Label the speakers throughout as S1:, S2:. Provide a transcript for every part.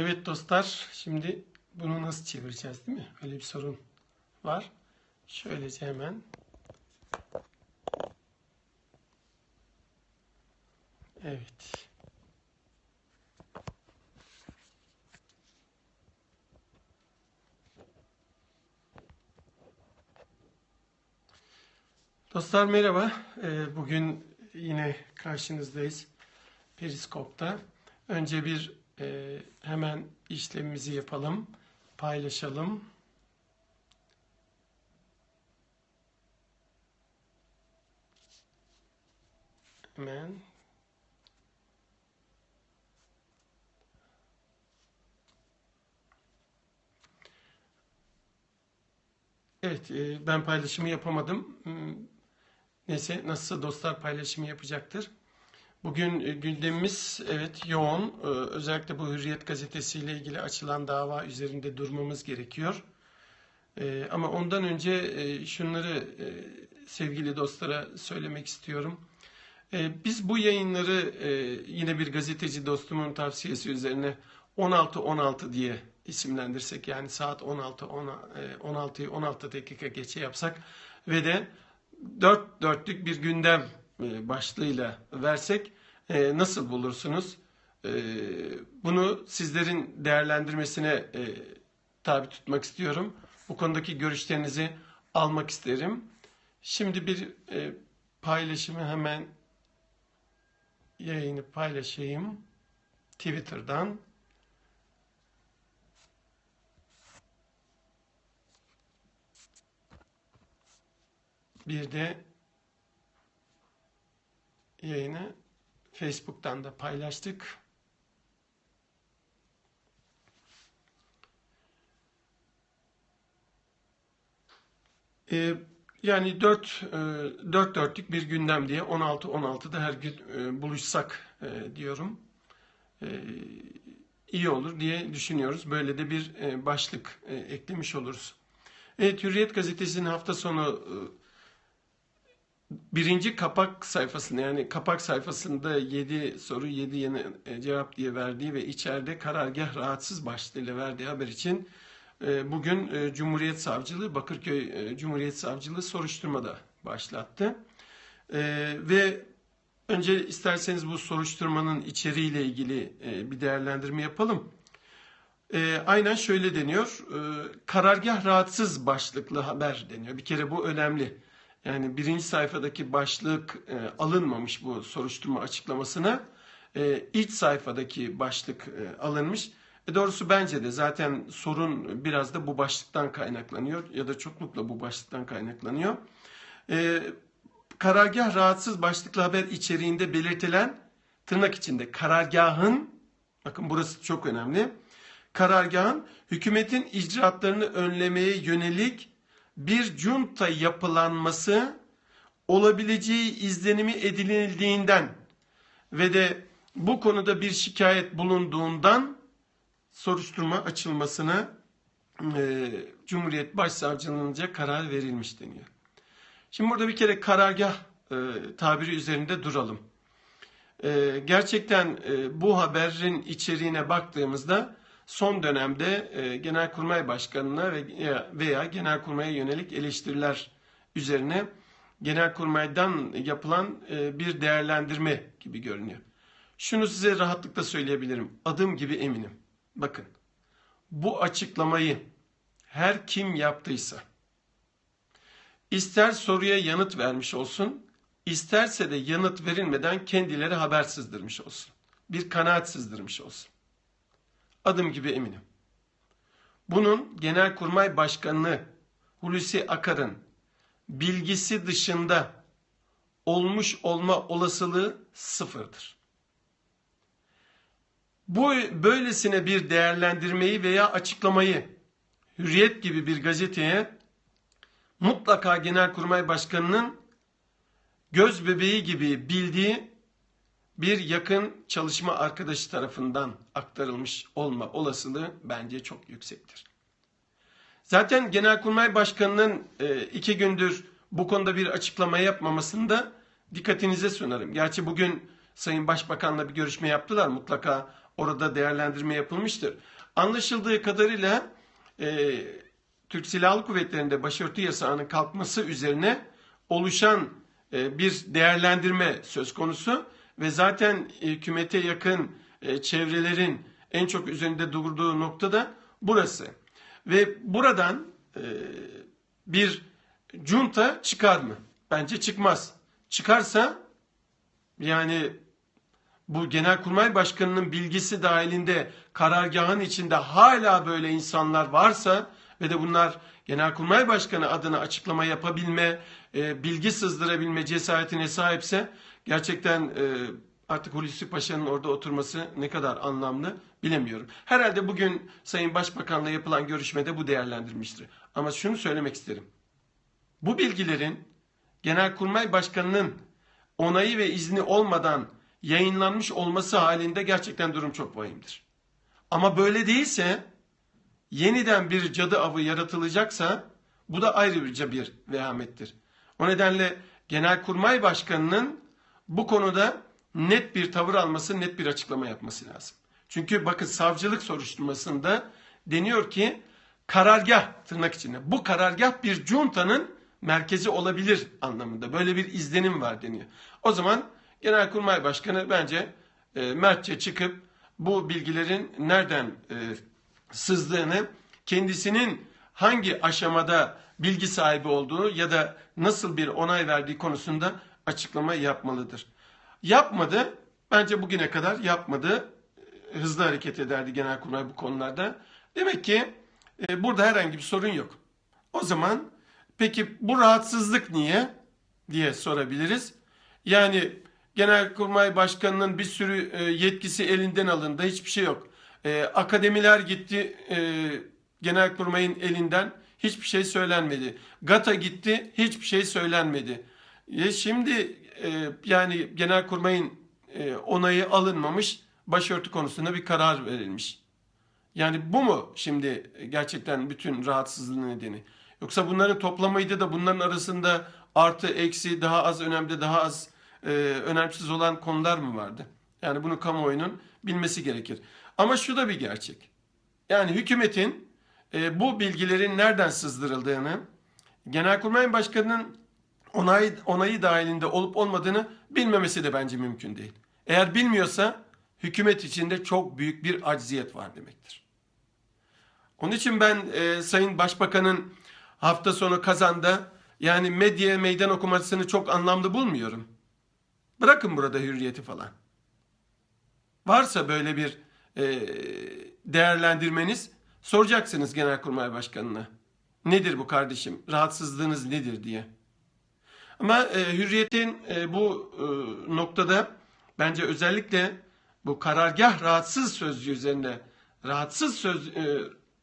S1: Evet dostlar, şimdi bunu nasıl çevireceğiz değil mi? Öyle bir sorun var. Şöylece hemen. Evet. Dostlar merhaba. Ee, Bugün yine karşınızdayız. Periskop'ta. Önce bir e, hemen işlemimizi yapalım, paylaşalım. Hemen. Evet, e, ben paylaşımı yapamadım. Hmm, Neyse, nasılsa dostlar paylaşımı yapacaktır. Bugün e, gündemimiz evet yoğun. Ee, Özellikle bu Hürriyet gazetesiyle ilgili açılan dava üzerinde durmamız gerekiyor. Ee, Ama ondan önce e, şunları e, sevgili dostlara söylemek istiyorum. Biz bu yayınları e, yine bir gazeteci dostumun tavsiyesi üzerine 16-16 diye isimlendirsek yani saat 16 16'yı 16 dakika geçe yapsak ve de dört dörtlük bir gündem e, başlığıyla versek e, nasıl bulursunuz? E, Bunu sizlerin değerlendirmesine e, tabi tutmak istiyorum. Bu konudaki görüşlerinizi almak isterim. Şimdi bir e, paylaşımı hemen yayını paylaşayım. Twitter'dan. Bir de yayını Facebook'tan da paylaştık. Ee, yani 4 4 dörtlük bir gündem diye 16 16'da her gün e, buluşsak e, diyorum. E, iyi olur diye düşünüyoruz. Böyle de bir e, başlık e, eklemiş oluruz. Evet Hürriyet gazetesinin hafta sonu e, birinci kapak sayfasında yani kapak sayfasında 7 soru 7 yeni e, cevap diye verdiği ve içeride karargah rahatsız başlığıyla verdiği haber için e, bugün e, Cumhuriyet Savcılığı Bakırköy Cumhuriyet Savcılığı soruşturmada başlattı. Ve önce isterseniz bu soruşturmanın içeriğiyle ilgili bir değerlendirme yapalım. E, aynen şöyle deniyor. E, karargah rahatsız başlıklı haber deniyor. Bir kere bu önemli. Yani birinci sayfadaki başlık e, alınmamış bu soruşturma açıklamasına. E, iç sayfadaki başlık e, alınmış. E doğrusu bence de zaten sorun biraz da bu başlıktan kaynaklanıyor ya da çoklukla bu başlıktan kaynaklanıyor. E, karargah rahatsız başlıklı haber içeriğinde belirtilen tırnak içinde karargahın bakın burası çok önemli. Karargahın hükümetin icraatlarını önlemeye yönelik bir junta yapılanması olabileceği izlenimi edinildiğinden ve de bu konuda bir şikayet bulunduğundan soruşturma açılmasına e, Cumhuriyet Başsavcılığınca karar verilmiş deniyor. Şimdi burada bir kere karargah e, tabiri üzerinde duralım. E, gerçekten e, bu haberin içeriğine baktığımızda son dönemde e, Genelkurmay Başkanı'na ve veya Genelkurmay'a yönelik eleştiriler üzerine Genelkurmay'dan yapılan e, bir değerlendirme gibi görünüyor. Şunu size rahatlıkla söyleyebilirim. Adım gibi eminim. Bakın. Bu açıklamayı her kim yaptıysa ister soruya yanıt vermiş olsun, isterse de yanıt verilmeden kendileri haber sızdırmış olsun. Bir kanaat sızdırmış olsun. Adım gibi eminim. Bunun Genelkurmay Başkanı Hulusi Akar'ın bilgisi dışında olmuş olma olasılığı sıfırdır. Bu böylesine bir değerlendirmeyi veya açıklamayı Hürriyet gibi bir gazeteye mutlaka Genelkurmay Başkanı'nın göz bebeği gibi bildiği bir yakın çalışma arkadaşı tarafından aktarılmış olma olasılığı bence çok yüksektir. Zaten Genelkurmay Başkanı'nın e, iki gündür bu konuda bir açıklama yapmamasını da dikkatinize sunarım. Gerçi bugün Sayın Başbakan'la bir görüşme yaptılar. Mutlaka orada değerlendirme yapılmıştır. Anlaşıldığı kadarıyla e, Türk Silahlı Kuvvetleri'nde başörtü yasağının kalkması üzerine oluşan e, bir değerlendirme söz konusu ve zaten hükümete yakın e, çevrelerin en çok üzerinde durduğu nokta da burası. Ve buradan e, bir junta çıkar mı? Bence çıkmaz. Çıkarsa yani bu Genelkurmay Başkanı'nın bilgisi dahilinde karargahın içinde hala böyle insanlar varsa ve de bunlar Genelkurmay Başkanı adına açıklama yapabilme, e, bilgi sızdırabilme cesaretine sahipse gerçekten e, artık Hulusi Paşa'nın orada oturması ne kadar anlamlı bilemiyorum. Herhalde bugün Sayın Başbakan'la yapılan görüşmede bu değerlendirmiştir. Ama şunu söylemek isterim. Bu bilgilerin Genelkurmay Başkanı'nın onayı ve izni olmadan yayınlanmış olması halinde gerçekten durum çok vahimdir. Ama böyle değilse yeniden bir cadı avı yaratılacaksa bu da ayrıca bir vehamettir. O nedenle Genelkurmay Başkanı'nın bu konuda net bir tavır alması, net bir açıklama yapması lazım. Çünkü bakın savcılık soruşturmasında deniyor ki karargah tırnak içinde bu karargah bir juntanın merkezi olabilir anlamında. Böyle bir izlenim var deniyor. O zaman Genelkurmay Başkanı bence e, mertçe çıkıp bu bilgilerin nereden e, sızdığını, kendisinin hangi aşamada bilgi sahibi olduğu ya da nasıl bir onay verdiği konusunda açıklama yapmalıdır. Yapmadı. Bence bugüne kadar yapmadı. Hızlı hareket ederdi Genelkurmay bu konularda. Demek ki e, burada herhangi bir sorun yok. O zaman peki bu rahatsızlık niye diye sorabiliriz. Yani Genelkurmay Başkanı'nın bir sürü e, yetkisi elinden alındı. Hiçbir şey yok. E, akademiler gitti e, Genelkurmay'ın elinden. Hiçbir şey söylenmedi. GATA gitti. Hiçbir şey söylenmedi. E, şimdi e, yani Genelkurmay'ın e, onayı alınmamış. Başörtü konusunda bir karar verilmiş. Yani bu mu şimdi gerçekten bütün rahatsızlığın nedeni? Yoksa bunların toplamıydı da bunların arasında artı eksi daha az önemli daha az e, önemsiz olan konular mı vardı? Yani bunu kamuoyunun bilmesi gerekir. Ama şu da bir gerçek. Yani hükümetin e, bu bilgilerin nereden sızdırıldığını, Genelkurmay Başkanı'nın onay, onayı dahilinde olup olmadığını bilmemesi de bence mümkün değil. Eğer bilmiyorsa hükümet içinde çok büyük bir acziyet var demektir. Onun için ben e, Sayın Başbakan'ın hafta sonu kazanda yani medya meydan okumasını çok anlamlı bulmuyorum. Bırakın burada hürriyeti falan. Varsa böyle bir e, değerlendirmeniz soracaksınız Genelkurmay Başkanı'na. Nedir bu kardeşim? Rahatsızlığınız nedir diye. Ama e, hürriyetin e, bu e, noktada bence özellikle bu karargah rahatsız sözcüğü üzerinde rahatsız söz e,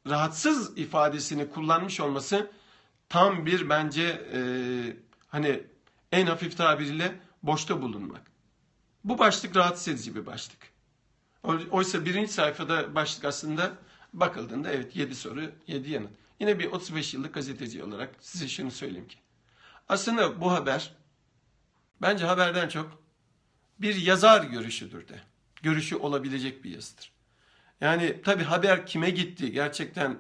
S1: rahatsız ifadesini kullanmış olması tam bir bence e, hani en hafif tabiriyle boşta bulunmak. Bu başlık rahatsız edici bir başlık. Oysa birinci sayfada başlık aslında bakıldığında evet 7 soru 7 yanıt. Yine bir 35 yıllık gazeteci olarak size şunu söyleyeyim ki. Aslında bu haber bence haberden çok bir yazar görüşüdür de. Görüşü olabilecek bir yazıdır. Yani tabi haber kime gitti gerçekten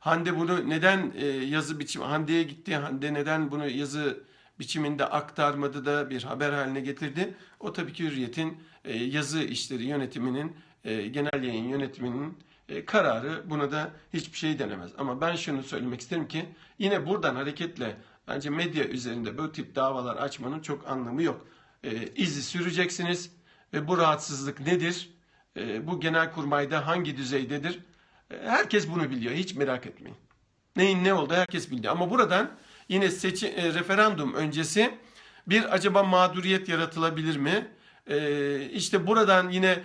S1: Hande bunu neden e, yazı biçim Hande'ye gitti Hande neden bunu yazı biçiminde aktarmadı da bir haber haline getirdi. O tabii ki Hürriyet'in e, yazı işleri yönetiminin, e, genel yayın yönetiminin kararı. Buna da hiçbir şey denemez. Ama ben şunu söylemek isterim ki yine buradan hareketle bence medya üzerinde bu tip davalar açmanın çok anlamı yok. İzi süreceksiniz ve bu rahatsızlık nedir? Bu genel kurmayda hangi düzeydedir? Herkes bunu biliyor. Hiç merak etmeyin. Neyin ne oldu herkes biliyor. Ama buradan yine seçi, e, referandum öncesi bir acaba mağduriyet yaratılabilir mi? E, işte buradan yine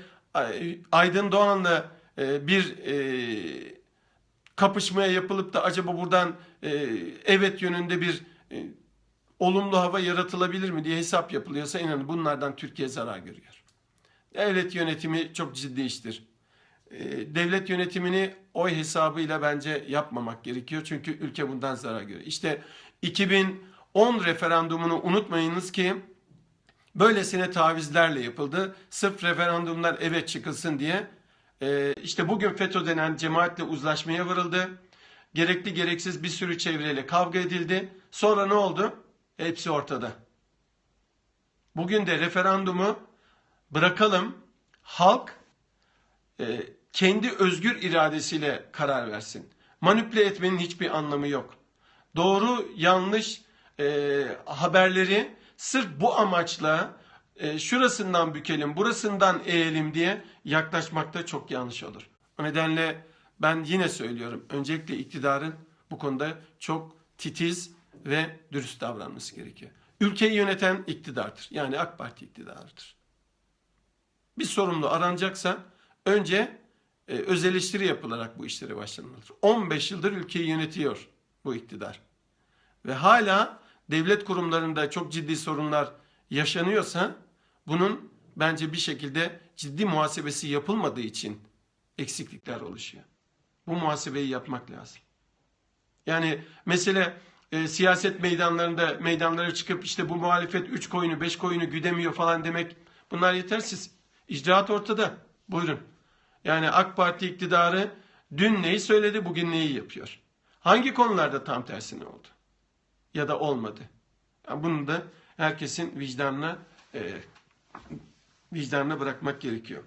S1: Aydın Doğan'la e, bir e, kapışmaya yapılıp da acaba buradan e, evet yönünde bir e, olumlu hava yaratılabilir mi diye hesap yapılıyorsa inanın bunlardan Türkiye zarar görüyor. Devlet yönetimi çok ciddi iştir. E, devlet yönetimini oy hesabıyla bence yapmamak gerekiyor. Çünkü ülke bundan zarar görüyor. İşte 2010 referandumunu unutmayınız ki böylesine tavizlerle yapıldı. Sırf referandumdan evet çıkılsın diye Ee, işte bugün FETÖ denen cemaatle uzlaşmaya varıldı. Gerekli gereksiz bir sürü çevreyle kavga edildi. Sonra ne oldu? Hepsi ortada. Bugün de referandumu bırakalım. Halk e, kendi özgür iradesiyle karar versin. Manipüle etmenin hiçbir anlamı yok. Doğru yanlış e, haberleri sırf bu amaçla e, şurasından bükelim, burasından eğelim diye yaklaşmakta çok yanlış olur. O nedenle ben yine söylüyorum. Öncelikle iktidarın bu konuda çok titiz ve dürüst davranması gerekiyor. Ülkeyi yöneten iktidardır. Yani AK Parti iktidarıdır. Bir sorumlu aranacaksa önce e, öz eleştiri yapılarak bu işlere başlanmalıdır. 15 yıldır ülkeyi yönetiyor bu iktidar. Ve hala devlet kurumlarında çok ciddi sorunlar yaşanıyorsa bunun bence bir şekilde ciddi muhasebesi yapılmadığı için eksiklikler oluşuyor. Bu muhasebeyi yapmak lazım. Yani mesele e, siyaset meydanlarında meydanlara çıkıp işte bu muhalefet 3 koyunu 5 koyunu güdemiyor falan demek bunlar yetersiz. İcraat ortada. Buyurun. Yani AK Parti iktidarı dün neyi söyledi bugün neyi yapıyor. Hangi konularda tam tersine oldu? Ya da olmadı. Yani bunu da herkesin vicdanına e, vicdanına bırakmak gerekiyor.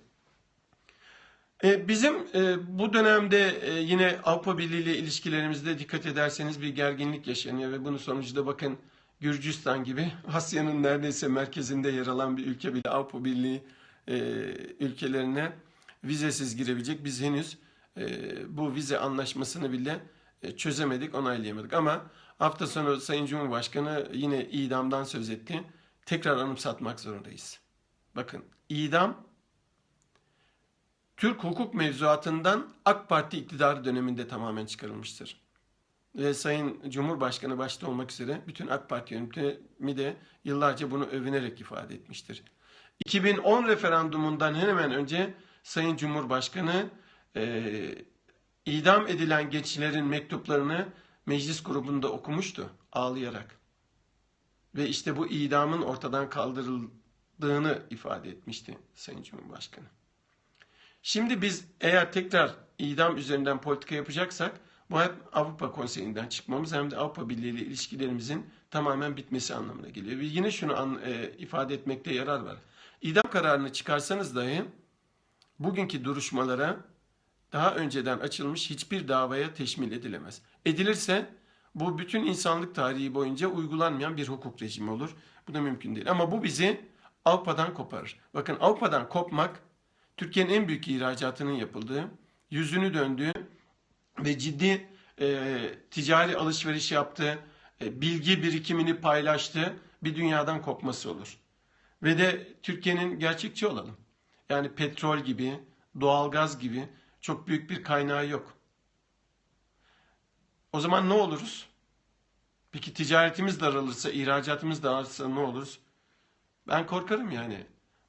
S1: E, bizim e, bu dönemde e, yine Avrupa Birliği ile ilişkilerimizde dikkat ederseniz bir gerginlik yaşanıyor ve bunun sonucu da bakın Gürcistan gibi Asya'nın neredeyse merkezinde yer alan bir ülke bile Avrupa Birliği ülkelerine vizesiz girebilecek. Biz henüz bu vize anlaşmasını bile çözemedik, onaylayamadık. Ama hafta sonu Sayın Cumhurbaşkanı yine idamdan söz etti. Tekrar anımsatmak zorundayız. Bakın idam Türk hukuk mevzuatından AK Parti iktidarı döneminde tamamen çıkarılmıştır. Ve Sayın Cumhurbaşkanı başta olmak üzere bütün AK Parti yönetimi de yıllarca bunu övünerek ifade etmiştir. 2010 referandumundan hemen önce Sayın Cumhurbaşkanı e, idam edilen gençlerin mektuplarını meclis grubunda okumuştu ağlayarak. Ve işte bu idamın ortadan kaldırıldığını ifade etmişti Sayın Cumhurbaşkanı. Şimdi biz eğer tekrar idam üzerinden politika yapacaksak bu hep Avrupa Konseyi'nden çıkmamız hem de Avrupa Birliği ile ilişkilerimizin tamamen bitmesi anlamına geliyor. Ve yine şunu an, e, ifade etmekte yarar var. İdam kararını çıkarsanız dahi bugünkü duruşmalara daha önceden açılmış hiçbir davaya teşmil edilemez. Edilirse bu bütün insanlık tarihi boyunca uygulanmayan bir hukuk rejimi olur. Bu da mümkün değil. Ama bu bizi Avrupa'dan koparır. Bakın Avrupa'dan kopmak Türkiye'nin en büyük ihracatının yapıldığı, yüzünü döndüğü ve ciddi e, ticari alışveriş yaptığı, e, bilgi birikimini paylaştığı bir dünyadan kopması olur. Ve de Türkiye'nin gerçekçi olalım. Yani petrol gibi, doğalgaz gibi çok büyük bir kaynağı yok. O zaman ne oluruz? Peki ticaretimiz daralırsa, ihracatımız daralırsa ne oluruz? Ben korkarım yani.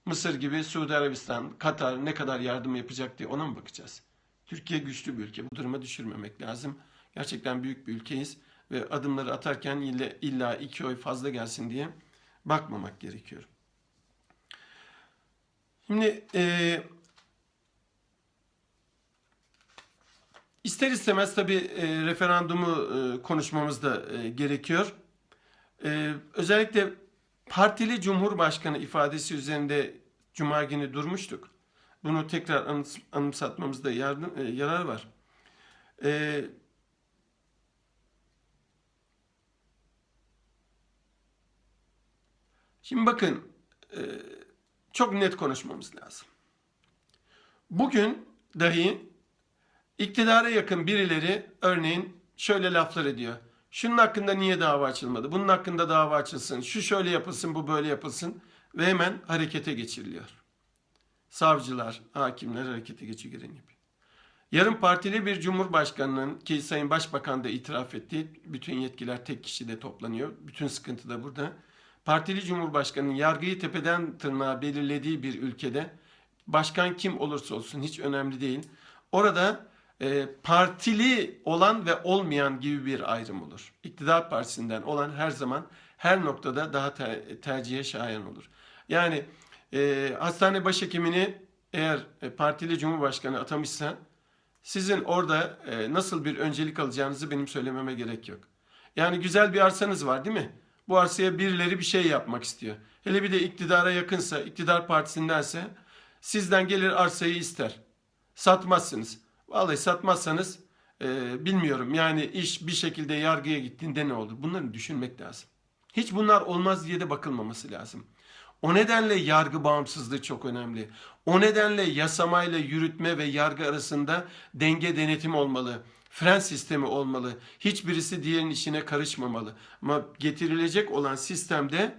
S1: Mısır gibi Suudi Arabistan, Katar ne kadar yardım yapacak diye ona mı bakacağız? Türkiye güçlü bir ülke. Bu duruma düşürmemek lazım. Gerçekten büyük bir ülkeyiz ve adımları atarken illa, illa iki oy fazla gelsin diye bakmamak gerekiyor. Şimdi e, ister istemez tabii e, referandumu e, konuşmamız da e, gerekiyor. E, özellikle partili cumhurbaşkanı ifadesi üzerinde cuma günü durmuştuk. Bunu tekrar anımsatmamızda yardım, e, yarar var. E, şimdi bakın e, çok net konuşmamız lazım. Bugün dahi iktidara yakın birileri örneğin şöyle laflar ediyor. Şunun hakkında niye dava açılmadı? Bunun hakkında dava açılsın. Şu şöyle yapılsın, bu böyle yapılsın. Ve hemen harekete geçiriliyor. Savcılar, hakimler harekete geçiyor gibi. Yarın partili bir cumhurbaşkanının ki Sayın Başbakan da itiraf etti. Bütün yetkiler tek kişide toplanıyor. Bütün sıkıntı da burada. Partili cumhurbaşkanının yargıyı tepeden tırnağa belirlediği bir ülkede başkan kim olursa olsun hiç önemli değil. Orada e, partili olan ve olmayan gibi bir ayrım olur. İktidar partisinden olan her zaman her noktada daha ter, tercihe şayan olur. Yani e, hastane başhekimini eğer e, partili cumhurbaşkanı atamışsa sizin orada e, nasıl bir öncelik alacağınızı benim söylememe gerek yok. Yani güzel bir arsanız var değil mi? Bu arsaya birileri bir şey yapmak istiyor. Hele bir de iktidara yakınsa, iktidar partisindense sizden gelir arsayı ister. Satmazsınız. Vallahi satmazsanız e, bilmiyorum yani iş bir şekilde yargıya gittiğinde ne olur? Bunları düşünmek lazım. Hiç bunlar olmaz diye de bakılmaması lazım. O nedenle yargı bağımsızlığı çok önemli. O nedenle yasamayla yürütme ve yargı arasında denge denetim olmalı. Fren sistemi olmalı. Hiçbirisi diğerinin işine karışmamalı. Ama getirilecek olan sistemde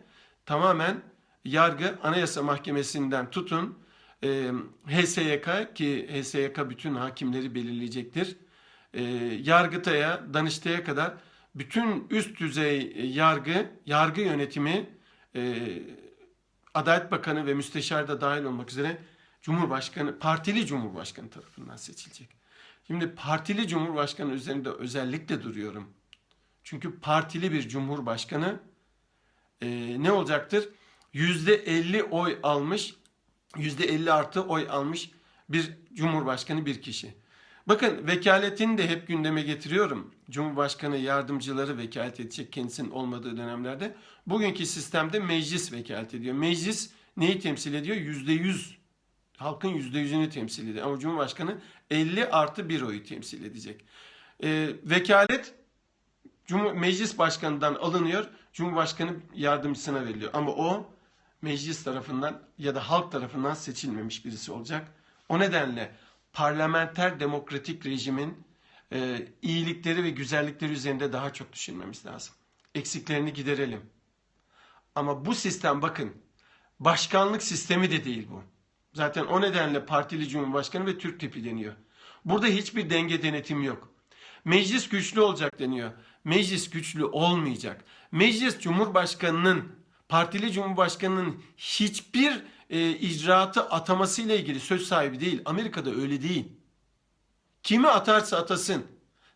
S1: tamamen yargı Anayasa Mahkemesi'nden tutun e, HSYK ki HSYK bütün hakimleri belirleyecektir. E, Yargıtay'a, Danıştay'a kadar bütün üst düzey yargı, yargı yönetimi e, Adalet Bakanı ve Müsteşar da dahil olmak üzere Cumhurbaşkanı, partili Cumhurbaşkanı tarafından seçilecek. Şimdi partili Cumhurbaşkanı üzerinde özellikle duruyorum. Çünkü partili bir Cumhurbaşkanı e, ne olacaktır? %50 oy almış, %50 artı oy almış bir Cumhurbaşkanı bir kişi. Bakın vekaletini de hep gündeme getiriyorum. Cumhurbaşkanı yardımcıları vekalet edecek kendisinin olmadığı dönemlerde. Bugünkü sistemde meclis vekalet ediyor. Meclis neyi temsil ediyor? Yüzde yüz. Halkın yüzde yüzünü temsil ediyor. Ama Cumhurbaşkanı 50 artı bir oyu temsil edecek. Ee, vekalet Cumhur Meclis Başkanı'ndan alınıyor. Cumhurbaşkanı yardımcısına veriliyor. Ama o meclis tarafından ya da halk tarafından seçilmemiş birisi olacak. O nedenle parlamenter demokratik rejimin e, iyilikleri ve güzellikleri üzerinde daha çok düşünmemiz lazım. Eksiklerini giderelim. Ama bu sistem bakın başkanlık sistemi de değil bu. Zaten o nedenle partili cumhurbaşkanı ve Türk tipi deniyor. Burada hiçbir denge denetim yok. Meclis güçlü olacak deniyor. Meclis güçlü olmayacak. Meclis cumhurbaşkanının, partili cumhurbaşkanının hiçbir e, icraatı atamasıyla ilgili söz sahibi değil. Amerika'da öyle değil. Kimi atarsa atasın.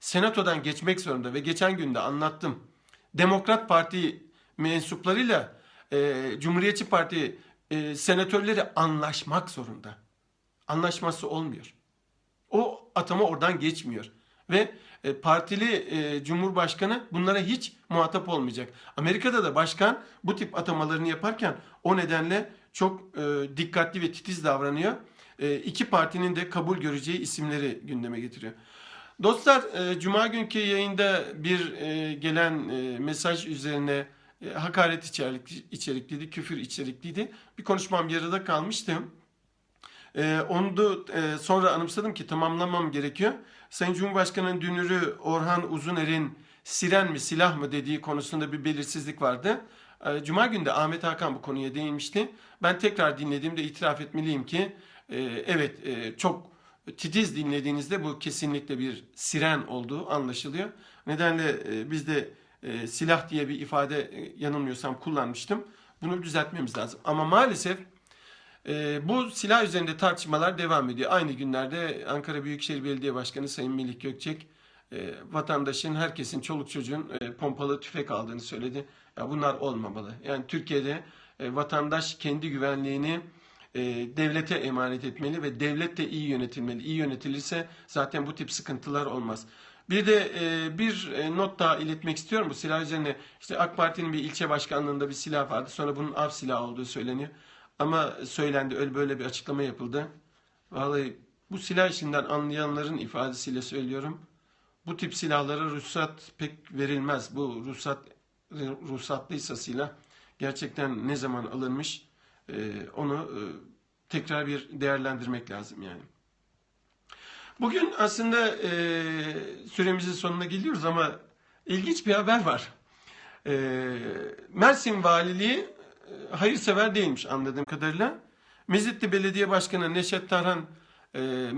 S1: Senatodan geçmek zorunda ve geçen günde anlattım. Demokrat Parti mensuplarıyla e, Cumhuriyetçi Parti e, senatörleri anlaşmak zorunda. Anlaşması olmuyor. O atama oradan geçmiyor. Ve partili e, cumhurbaşkanı bunlara hiç muhatap olmayacak. Amerika'da da başkan bu tip atamalarını yaparken o nedenle çok e, dikkatli ve titiz davranıyor. E, iki partinin de kabul göreceği isimleri gündeme getiriyor. Dostlar, e, Cuma günkü yayında bir e, gelen e, mesaj üzerine e, hakaret içerikli, içerikliydi, küfür içerikliydi. Bir konuşmam yarıda kalmıştı. E, onu da e, sonra anımsadım ki tamamlamam gerekiyor. Sayın Cumhurbaşkanı'nın dünürü Orhan Uzuner'in siren mi silah mı dediği konusunda bir belirsizlik vardı. E, Cuma günü de Ahmet Hakan bu konuya değinmişti. Ben tekrar dinlediğimde itiraf etmeliyim ki e, evet e, çok titiz dinlediğinizde bu kesinlikle bir siren olduğu anlaşılıyor. Nedenle e, biz de silah diye bir ifade yanılmıyorsam kullanmıştım. Bunu düzeltmemiz lazım. Ama maalesef e, bu silah üzerinde tartışmalar devam ediyor. Aynı günlerde Ankara Büyükşehir Belediye Başkanı Sayın Melih Gökçek e, vatandaşın, herkesin, çoluk çocuğun e, pompalı tüfek aldığını söyledi. Ya bunlar olmamalı. Yani Türkiye'de e, vatandaş kendi güvenliğini e, devlete emanet etmeli ve devlet de iyi yönetilmeli. İyi yönetilirse zaten bu tip sıkıntılar olmaz. Bir de e, bir e, not daha iletmek istiyorum bu silah üzerine. İşte AK Parti'nin bir ilçe başkanlığında bir silah vardı. Sonra bunun av silahı olduğu söyleniyor. Ama söylendi öyle böyle bir açıklama yapıldı. Vallahi bu silah işinden anlayanların ifadesiyle söylüyorum. Bu tip silahlara ruhsat pek verilmez. Bu ruhsat ruhsatlıysa silah gerçekten ne zaman alınmış e, onu e, tekrar bir değerlendirmek lazım yani. Bugün aslında e, süremizin sonuna geliyoruz ama ilginç bir haber var. Mersin Valiliği hayırsever değilmiş anladığım kadarıyla. Mezitli Belediye Başkanı Neşet Tarhan e,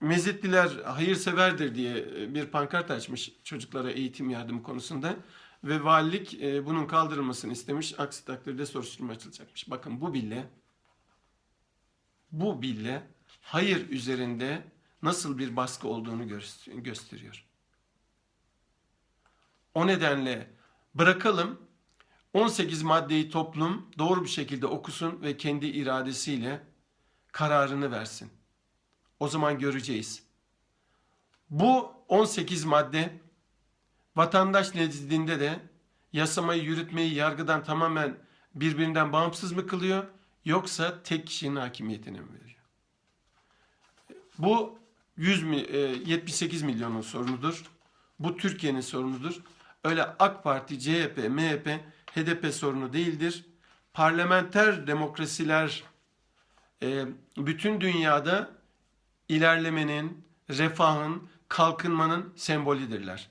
S1: Mezitliler hayırseverdir diye e, bir pankart açmış çocuklara eğitim yardımı konusunda ve valilik e, bunun kaldırılmasını istemiş. Aksi takdirde soruşturma açılacakmış. Bakın bu bille bu bille hayır üzerinde nasıl bir baskı olduğunu gösteriyor. O nedenle bırakalım 18 maddeyi toplum doğru bir şekilde okusun ve kendi iradesiyle kararını versin. O zaman göreceğiz. Bu 18 madde vatandaş nezdinde de yasamayı yürütmeyi yargıdan tamamen birbirinden bağımsız mı kılıyor yoksa tek kişinin hakimiyetine mi veriyor? Bu 100 mi, e, 78 milyonun sorunudur. Bu Türkiye'nin sorunudur. Öyle AK Parti, CHP, MHP, HDP sorunu değildir. Parlamenter demokrasiler e, bütün dünyada ilerlemenin, refahın, kalkınmanın sembolüdürler.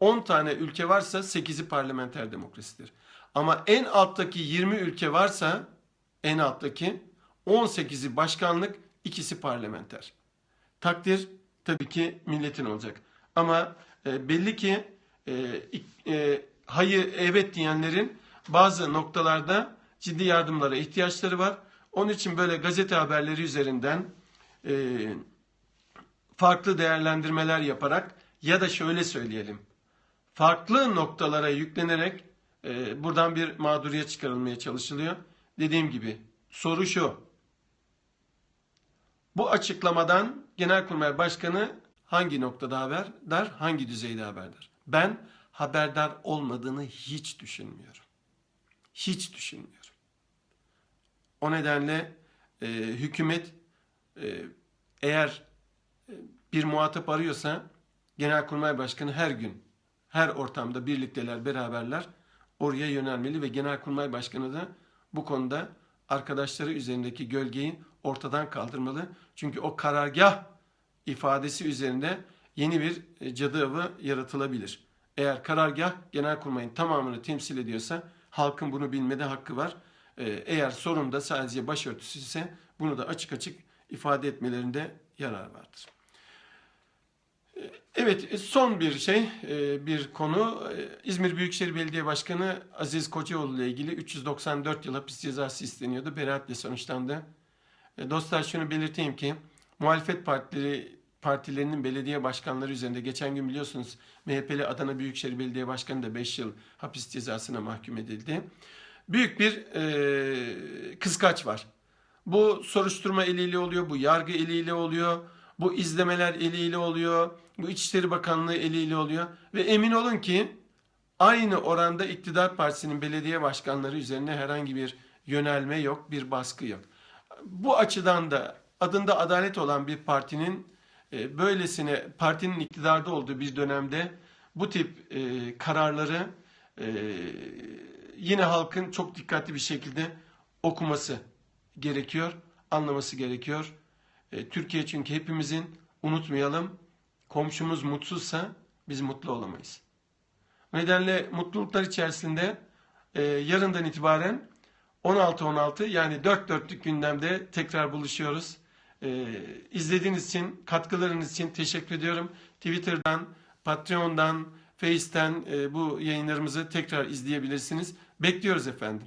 S1: 10 tane ülke varsa 8'i parlamenter demokrasidir. Ama en alttaki 20 ülke varsa en alttaki 18'i başkanlık, ikisi parlamenter. Takdir tabii ki milletin olacak. Ama e, belli ki e, hayır evet diyenlerin bazı noktalarda ciddi yardımlara ihtiyaçları var. Onun için böyle gazete haberleri üzerinden e, farklı değerlendirmeler yaparak ya da şöyle söyleyelim. Farklı noktalara yüklenerek e, buradan bir mağduriyet çıkarılmaya çalışılıyor. Dediğim gibi soru şu. Bu açıklamadan Genelkurmay Başkanı hangi noktada haberdar, hangi düzeyde haberdar? Ben haberdar olmadığını hiç düşünmüyorum. Hiç düşünmüyorum. O nedenle e, hükümet e, eğer e, bir muhatap arıyorsa Genelkurmay Başkanı her gün, her ortamda birlikteler, beraberler oraya yönelmeli ve Genelkurmay Başkanı da bu konuda arkadaşları üzerindeki gölgeyi ortadan kaldırmalı. Çünkü o karargah ifadesi üzerinde yeni bir e, cadı avı yaratılabilir. Eğer karargah Genelkurmay'ın tamamını temsil ediyorsa halkın bunu bilmede hakkı var. E, Eğer sorun da sadece başörtüsü ise bunu da açık açık ifade etmelerinde yarar vardır. Evet, son bir şey, e, bir konu. E, İzmir Büyükşehir Belediye Başkanı Aziz Kocaoğlu ile ilgili 394 yıl hapis cezası isteniyordu. Beraatle sonuçlandı. E, Dostlar şunu belirteyim ki muhalefet partileri partilerinin belediye başkanları üzerinde geçen gün biliyorsunuz MHP'li Adana Büyükşehir Belediye Başkanı da 5 yıl hapis cezasına mahkum edildi. Büyük bir e, kıskaç var. Bu soruşturma eliyle oluyor, bu yargı eliyle oluyor, bu izlemeler eliyle oluyor, bu İçişleri Bakanlığı eliyle oluyor ve emin olun ki aynı oranda iktidar partisinin belediye başkanları üzerine herhangi bir yönelme yok, bir baskı yok. Bu açıdan da adında adalet olan bir partinin e, böylesine partinin iktidarda olduğu bir dönemde bu tip e, kararları e, yine halkın çok dikkatli bir şekilde okuması gerekiyor, anlaması gerekiyor. E, Türkiye çünkü hepimizin unutmayalım komşumuz mutsuzsa biz mutlu olamayız. Nedenle mutluluklar içerisinde e, yarından itibaren 16-16 yani 4 dörtlük gündemde tekrar buluşuyoruz. E, izlediğiniz için, katkılarınız için teşekkür ediyorum. Twitter'dan, Patreon'dan, Face'ten e, bu yayınlarımızı tekrar izleyebilirsiniz. Bekliyoruz efendim.